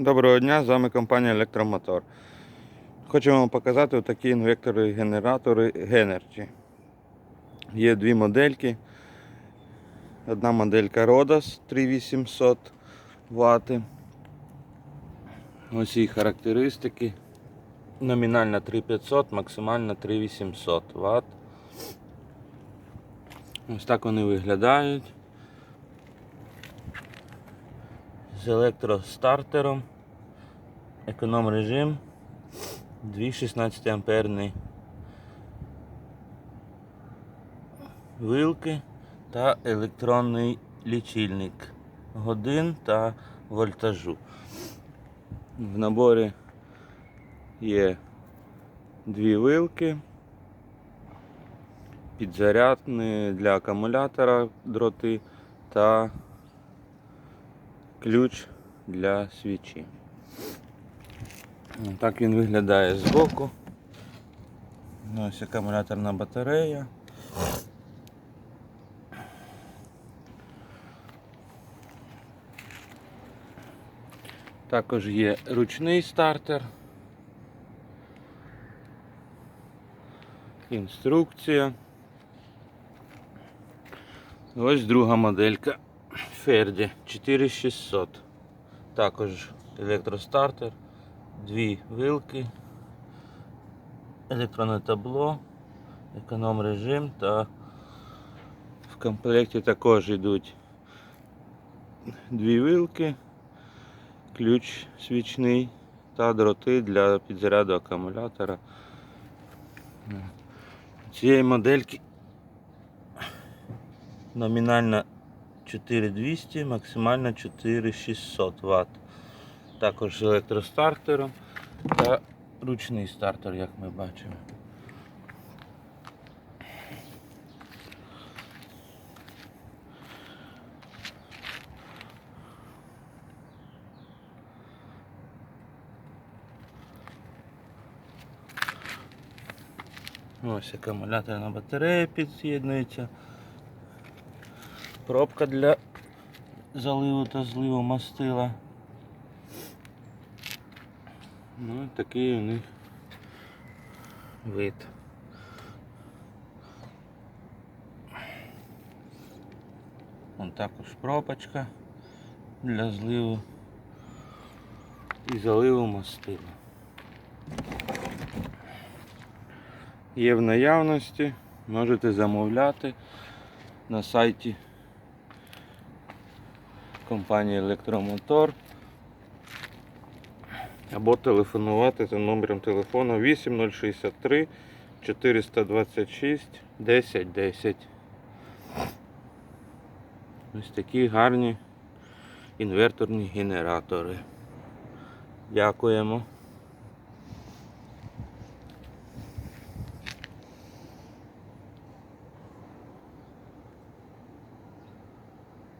Доброго дня, з вами компанія Електромотор. Хочу вам показати такі інвектори-генератори Genergy. Є дві модельки. Одна моделька Rodas 3800 Вт. Ось її характеристики. Номінальна 3500, максимальна 3800 Вт. Ось так вони виглядають. З електростартером, економ режим, дві 16 амперні вилки та електронний лічильник годин та вольтажу. В наборі є дві вилки, підзарядні для акумулятора дроти та ключ для свічі. Так він виглядає збоку. Ось акумуляторна батарея. Також є ручний стартер. Інструкція. Ось друга моделька. Ферді 4600. Також електростартер, дві вилки, електронне табло, економ режим та в комплекті також йдуть дві вилки, ключ свічний та дроти для підзаряду акумулятора. Цієї модельки номінальна 4200, максимально 4600 Вт. Також з електростартером та ручний стартер, як ми бачимо. Ось акумуляторна батарея під'єднується. Пробка для заливу та зливу мастила. Ну такий у них вид. Вон також пробочка для зливу і заливу мастила. Є в наявності, можете замовляти на сайті компанії Електромотор або телефонувати за номером телефону 8063 426 1010. Ось такі гарні інверторні генератори. Дякуємо.